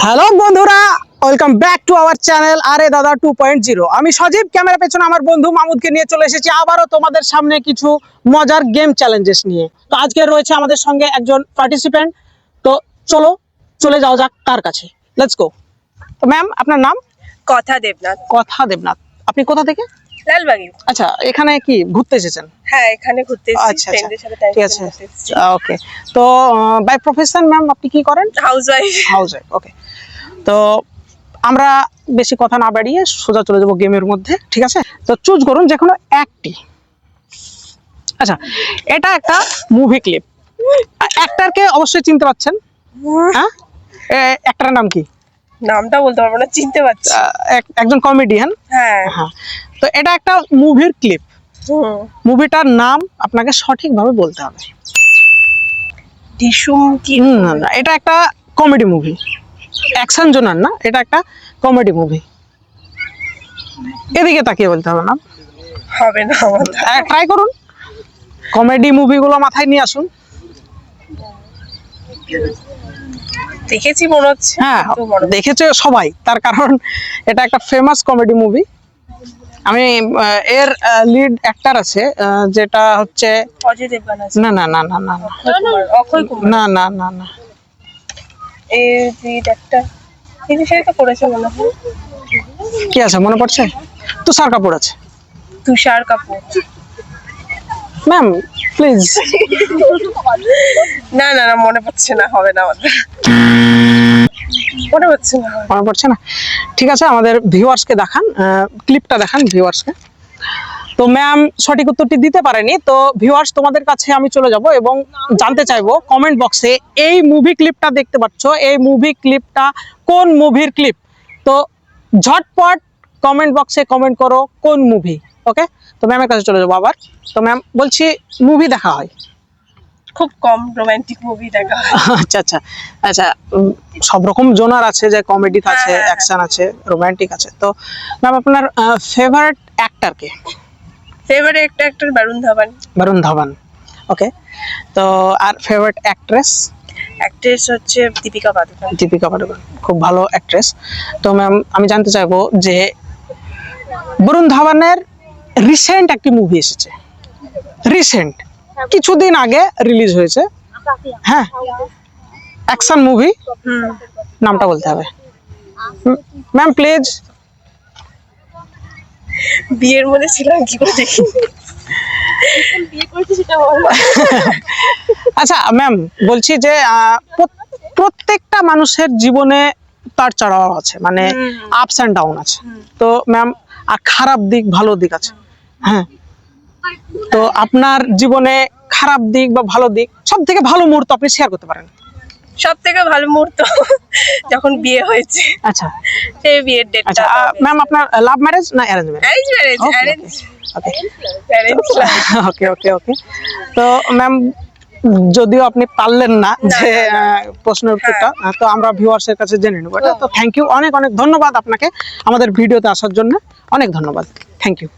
Hello বন্ধুরা welcome back to our channel আরে দাদা টু পয়েন্ট জিরো আমি সজীব ক্যামেরা পেছনে আমার বন্ধু মামুদকে নিয়ে চলে এসেছি আবারও তোমাদের সামনে কিছু মজার গেম চ্যালেঞ্জেস নিয়ে। তো আজকে রয়েছে আমাদের সঙ্গে একজন পার্টিসিপেন্ট তো চলো চলে যাওয়া যাক তার কাছে। লেটস গো তো ম্যাম আপনার নাম? কথা দেবনাথ। কথা দেবনাথ। আপনি কোথা থেকে? লালবাগি আচ্ছা এখানে কি ঘুরতে এসেছেন? হ্যাঁ এখানে ঘুরতে আচ্ছা আচ্ছা। ঠিক আছে। ওকে তো বাই প্রফেশন ম্যাম আপনি কি করেন? হাউস ওয়াইফ হাউস ওকে তো আমরা বেশি কথা না বাড়িয়ে সোজা চলে যাব গেমের মধ্যে ঠিক আছে? তো চুজ করুন যে কোনো একটি। আচ্ছা এটা একটা মুভি ক্লিপ অ্যাক্টারকে অবশ্যই চিনতে পাচ্ছেন? হ্যাঁ। অ্যাক্টারের নাম কি? নামটা বলতে পারব না চিনতে পারছি। এক- একজন কমেডিয়ান হ্যাঁ। হ্যাঁ। তো এটা একটা মুভির ক্লিপ মুভিটার নাম আপনাকে সঠিকভাবে বলতে হবে। এটা একটা কমেডি মুভি অ্যাকশন জোনার না? এটা একটা কমেডি মুভি এদিকে তাকিয়ে বলতে হবে না। হবে না ট্রাই করুন। কমেডি মুভিগুলো মাথায় নিয়ে আসুন। দেখেছি মনে হচ্ছে। হ্যাঁ দেখেছে সবাই। তার কারণ এটা একটা ফেমাস কমেডি মুভি আমি এর লিড অ্যাক্টার আছে যেটা হচ্ছে অজয় দেবগান না না না না না না। অক্ষয় কুমার। না না না না। এই লিড একটা এই বিষয়ে তো করেছে মনে হয়। কি আছে মনে পড়ছে? তুষার কাপুর আছে। তুষার কাপুর। ম্যাম প্লিজ না না না মনে পড়ছে না হবে না আমাদের। মনে পড়ছে না। মনে পড়ছে না? ঠিক আছে, আমাদের ভিউয়ার্সকে দেখান ক্লিপটা দেখান ভিউয়ার্সকে তো ম্যাম সঠিক উত্তরটি দিতে পারেনি, তো ভিউয়ার্স তোমাদের কাছে আমি চলে যাব এবং জানতে চাইব কমেন্ট বক্সে এই মুভি ক্লিপটা দেখতে পাচ্ছ, এই মুভি ক্লিপটা কোন মুভির ক্লিপ তো ঝটপট কমেন্ট বক্সে কমেন্ট করো কোন মুভি ওকে তো ম্যামের কাছে চলে যাব আবার। তো ম্যাম বলছি মুভি দেখা হয়। খুব কম রোমান্টিক মুভি দেখা আচ্ছা আচ্ছা। আচ্ছা সব রকম জোনার আছে যে কমেডি আছে অ্যাকশন আছে রোমান্টিক আছে। তো ম্যাম আপনার ফেভারিট অ্যাক্টর কে? ফেভারিট একটা অ্যাক্টর বরুণ ধাবান বরুণ ধাবান ওকে তো আর ফেভারিট অ্যাক্ট্রেস অ্যাক্ট্রেস হচ্ছে দীপিকা পাদুকোন দীপিকা পাডুকোন খুব ভালো অ্যাক্ট্রেস তো ম্যাম আমি জানতে চাইব যে বরুণ ধাবানের রিসেন্ট একটি মুভি এসেছে। রিসেন্ট কিছুদিন আগে রিলিজ হয়েছে। হ্যাঁ। অ্যাকশন মুভি নামটা বলতে হবে। ম্যাম প্লিজ বিয়ের মধ্যে ছিলাম কি করে দেখি। আচ্ছা ম্যাম বলছি যে প্রত্যেকটা মানুষের জীবনে তার চড়াও আছে মানে আপস অ্যান্ড ডাউন আছে। তো ম্যাম আর খারাপ দিক ভালো দিক আছে। হ্যাঁ। তো আপনার জীবনে খারাপ দিক বা ভালো দিক সব থেকে ভালো মুহূর্ত আপনি শেয়ার করতে পারেন। সব থেকে ভালো মুহূর্ত যখন বিয়ে হয়েছে। আচ্ছা। সেই বিয়ের ডেটটা আচ্ছা ম্যাম আপনার লাভ ম্যারেজ না arrange marriage arrange marriage okay okay okay তো ম্যাম যদিও আপনি পারলেন না যে প্রশ্নের উত্তরটা তো আমরা ভিউয়ার্সের কাছে জেনে নেব। তো থ্যাংক ইউ অনেক অনেক ধন্যবাদ আপনাকে আমাদের ভিডিওতে আসার জন্য। অনেক ধন্যবাদ। Thank you